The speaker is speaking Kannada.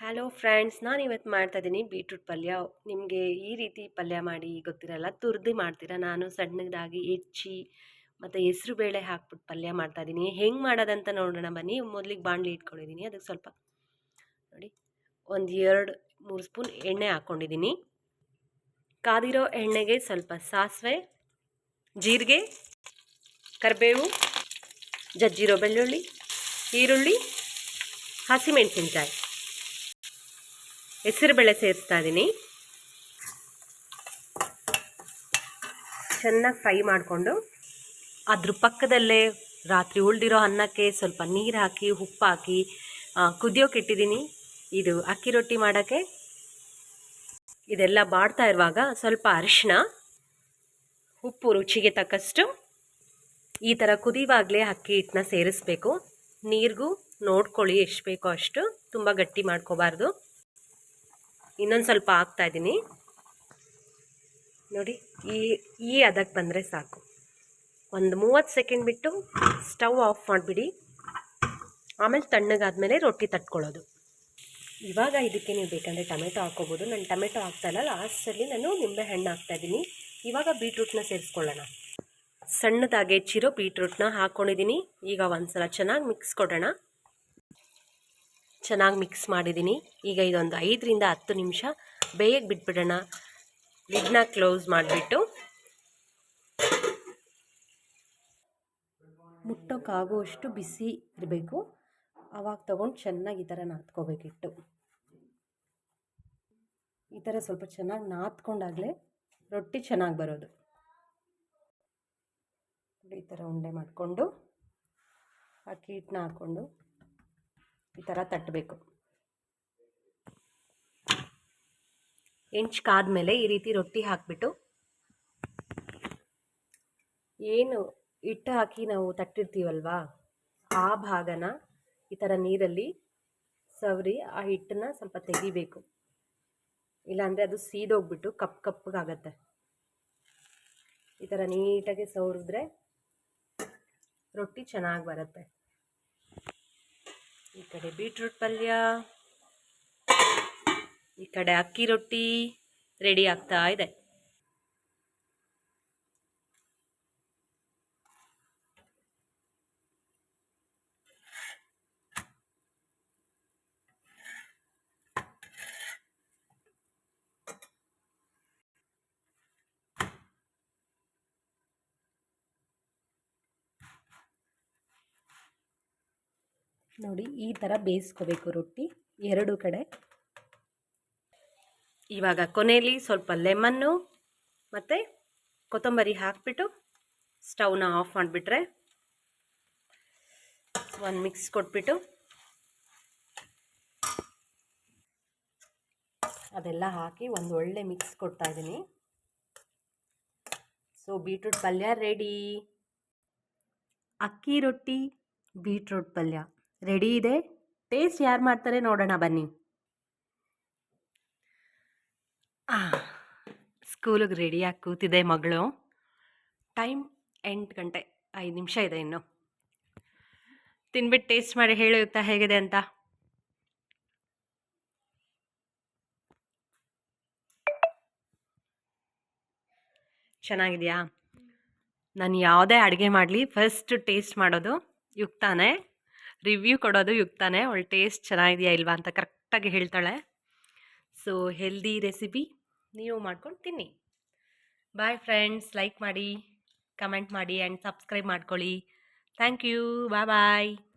ಹಲೋ ಫ್ರೆಂಡ್ಸ್ ನಾನು ಇವತ್ತು ಮಾಡ್ತಾ ಇದ್ದೀನಿ ಬೀಟ್ರೂಟ್ ಪಲ್ಯ. ನಿಮಗೆ ಈ ರೀತಿ ಪಲ್ಯ ಮಾಡಿ ಗೊತ್ತಿರಲ್ಲ, ತುರ್ದು ಮಾಡ್ತೀರಾ? ನಾನು ಸಣ್ಣದಾಗಿ ಹೆಚ್ಚಿ ಮತ್ತು ಹೆಸ್ರು ಬೇಳೆ ಹಾಕ್ಬಿಟ್ಟು ಪಲ್ಯ ಮಾಡ್ತಾ ಇದ್ದೀನಿ. ಹೆಂಗೆ ಮಾಡೋದಂತ ನೋಡೋಣ ಬನ್ನಿ. ಮೊದಲಿಗೆ ಬಾಣಲಿ ಇಟ್ಕೊಂಡಿದ್ದೀನಿ. ಅದಕ್ಕೆ ಸ್ವಲ್ಪ ನೋಡಿ, ಒಂದು ಎರಡು, ಮೂರು ಸ್ಪೂನ್ ಎಣ್ಣೆ ಹಾಕ್ಕೊಂಡಿದ್ದೀನಿ ಕಾದಿರೋ ಎಣ್ಣೆಗೆ ಸ್ವಲ್ಪ ಸಾಸಿವೆ, ಜೀರಿಗೆ, ಕರಿಬೇವು, ಜಜ್ಜಿರೋ ಬೆಳ್ಳುಳ್ಳಿ, ಈರುಳ್ಳಿ, ಹಸಿಮೆಣಸಿನ್ಕಾಯಿ. ಹೆಸರುಬೇಳೆ ಸೇರಿಸ್ತಾ ಇದ್ದೀನಿ ಚೆನ್ನಾಗಿ ಫ್ರೈ ಮಾಡಿಕೊಂಡು ಅದ್ರ ಪಕ್ಕದಲ್ಲೇ ರಾತ್ರಿ ಉಳಿದಿರೋ ಅನ್ನಕ್ಕೆ ಸ್ವಲ್ಪ ನೀರು ಹಾಕಿ, ಉಪ್ಪು ಹಾಕಿ ಕುದಿಯೋಕೆ ಇಟ್ಟಿದ್ದೀನಿ ಇದು ಅಕ್ಕಿ ರೊಟ್ಟಿ ಮಾಡೋಕ್ಕೆ. ಇದೆಲ್ಲ ಬಾಡ್ತಾ ಇರುವಾಗ ಸ್ವಲ್ಪ ಅರಿಶಿನ ಉಪ್ಪು ರುಚಿಗೆ ತಕ್ಕಷ್ಟು ಈ ಥರ ಕುದಿವಾಗಲೇ ಅಕ್ಕಿ ಹಿಟ್ಟನ್ನ ಸೇರಿಸ್ಬೇಕು. ನೀರಿಗೂ ನೋಡ್ಕೊಳ್ಳಿ ಎಷ್ಟು ಬೇಕೋ ಅಷ್ಟು. ತುಂಬ ಗಟ್ಟಿ ಮಾಡ್ಕೋಬಾರ್ದು. ಇನ್ನೊಂದು ಸ್ವಲ್ಪ ಇದ್ದೀನಿ ನೋಡಿ, ಈ ಈ ಅದಕ್ಕೆ ಬಂದರೆ ಸಾಕು. ಒಂದು ಮೂವತ್ತು ಸೆಕೆಂಡ್ ಬಿಟ್ಟು ಸ್ಟವ್ ಆಫ್ ಮಾಡಿಬಿಡಿ. ಆಮೇಲೆ ತಣ್ಣಗಾದ್ಮೇಲೆ ರೊಟ್ಟಿ ತಟ್ಕೊಳ್ಳೋದು. ಇವಾಗ ಇದಕ್ಕೆ ನೀವು ಬೇಕಂದರೆ ಟೊಮೆಟೊ ಹಾಕೋಬೋದು ನಾನು ಟೊಮೆಟೊ ಹಾಕ್ತಾಯಿಲ್ಲ ಲಾಸ್ಟಲ್ಲಿ ನಾನು ನಿಂಬೆ ಹಣ್ಣು ಹಾಕ್ತಾಯಿದ್ದೀನಿ ಇವಾಗ ಬೀಟ್ರೂಟ್ನ ಸೇರಿಸ್ಕೊಳ್ಳೋಣ. ಸಣ್ಣದಾಗಿ ಹೆಚ್ಚಿರೋ ಬೀಟ್ರೂಟ್ನ ಹಾಕ್ಕೊಂಡಿದ್ದೀನಿ ಈಗ ಒಂದು ಸಲ ಚೆನ್ನಾಗಿ ಮಿಕ್ಸ್ ಕೊಡೋಣ. ಚೆನ್ನಾಗಿ ಮಿಕ್ಸ್ ಮಾಡಿದ್ದೀನಿ ಈಗ ಇದೊಂದು ಐದರಿಂದ ಹತ್ತು ನಿಮಿಷ ಬೇಯಕ್ಕೆ ಬಿಟ್ಬಿಡೋಣ. ಲಿಡ್ನ ಕ್ಲೋಸ್ ಮಾಡಿಬಿಟ್ಟು. ಮುಟ್ಟೋಕ್ಕಾಗುವಷ್ಟು ಬಿಸಿ ಇರಬೇಕು. ಆವಾಗ ತೊಗೊಂಡು ಚೆನ್ನಾಗಿ ಈ ಥರ ನಾದ್ಕೋಬೇಕಿಟ್ಟು ಈ ಥರ ಸ್ವಲ್ಪ ಚೆನ್ನಾಗಿ ನಾದ್ಕೊಂಡಾಗಲೇ ರೊಟ್ಟಿ ಚೆನ್ನಾಗಿ ಬರೋದು. ಈ ಥರ ಉಂಡೆ ಮಾಡಿಕೊಂಡು ಅಕ್ಕಿ ಹಿಟ್ಟನ್ನ ಹಾಕ್ಕೊಂಡು. ಈ ಥರ ತಟ್ಟಬೇಕು. ಕಾದ್ಮೇಲೆ ಈ ರೀತಿ ರೊಟ್ಟಿ ಹಾಕಿಬಿಟ್ಟು ಏನು ಹಿಟ್ಟು ಹಾಕಿ ನಾವು ತಟ್ಟಿರ್ತೀವಲ್ವಾ, ಆ ಭಾಗನ ಈ ಥರ ನೀರಲ್ಲಿ ಸವರಿ ಆ ಹಿಟ್ಟನ್ನ ಸ್ವಲ್ಪ ತೆಗಿಬೇಕು. ಇಲ್ಲಾಂದರೆ ಅದು ಸೀದೋಗ್ಬಿಟ್ಟು ಕಪ್ ಕಪ್ಪಗಾಗತ್ತೆ ಈ ಥರ ನೀಟಾಗಿ ಸವರಿದ್ರೆ ರೊಟ್ಟಿ ಚೆನ್ನಾಗಿ ಬರುತ್ತೆ. ಈ ಕಡೆ ಬೀಟ್ರೂಟ್ ಪಲ್ಯ ಈ ಕಡೆ ಅಕ್ಕಿ ರೊಟ್ಟಿ ರೆಡಿ ಆಗ್ತಾ ಇದೆ. ನೋಡಿ, ಈ ಥರ ಬೇಯಿಸ್ಕೋಬೇಕು ರೊಟ್ಟಿ. ಎರಡು ಕಡೆ. ಇವಾಗ ಕೊನೆಯಲ್ಲಿ ಸ್ವಲ್ಪ ಲೆಮನ್ನು ಮತ್ತು ಕೊತ್ತಂಬರಿ ಹಾಕಿಬಿಟ್ಟು ಸ್ಟವ್ನ ಆಫ್ ಮಾಡಿಬಿಟ್ರೆ ಒಂದು ಮಿಕ್ಸ್ ಕೊಟ್ಬಿಟ್ಟು ಅದೆಲ್ಲ ಹಾಕಿ ಒಂದು ಒಳ್ಳೆ ಮಿಕ್ಸ್ ಕೊಡ್ತಾ ಇದ್ದೀನಿ ಸೊ ಬೀಟ್ರೂಟ್ ಪಲ್ಯ ರೆಡಿ ಅಕ್ಕಿ ರೊಟ್ಟಿ ಬೀಟ್ರೂಟ್ ಪಲ್ಯ. ರೆಡಿ ಇದೆ? ಟೇಸ್ಟ್ ಯಾರು ಮಾಡ್ತಾರೆ ನೋಡೋಣ ಬನ್ನಿ. ಸ್ಕೂಲಿಗೆ ರೆಡಿಯಾಗಿ ಕೂತಿದೆ ಮಗಳು. ಟೈಮ್ ಎಂಟು ಗಂಟೆ, ಐದು ನಿಮಿಷ ಇದೆ ಇನ್ನು. ತಿನ್ಬಿಟ್ಟು ಟೇಸ್ಟ್ ಮಾಡಿ ಹೇಳುತ್ತಾ ಹೇಗಿದೆ ಅಂತ? ಚೆನ್ನಾಗಿದೆಯಾ? ನಾನು ಯಾವುದೇ ಅಡುಗೆ ಮಾಡಲಿ ಫಸ್ಟ್ ಟೇಸ್ಟ್ ಮಾಡೋದು, ಯುಕ್ತಾನೆ. ರಿವ್ಯೂ ಕೊಡೋದು ಯುಕ್ತಾನೆ, ಅವಳು ಟೇಸ್ಟ್ ಚೆನ್ನಾಗಿದೆಯಾ ಇಲ್ವಾ ಅಂತ ಕರೆಕ್ಟಾಗಿ ಹೇಳ್ತಾಳೆ. ಸೊ, ಹೆಲ್ದಿ ರೆಸಿಪಿ ನೀವು ಮಾಡ್ಕೊಂಡು ತಿನ್ನಿ. ಬಾಯ್ ಫ್ರೆಂಡ್ಸ್, ಲೈಕ್ ಮಾಡಿ, ಕಮೆಂಟ್ ಮಾಡಿ, ಆ್ಯಂಡ್ ಸಬ್ಸ್ಕ್ರೈಬ್ ಮಾಡ್ಕೊಳ್ಳಿ. Thank you, bye bye.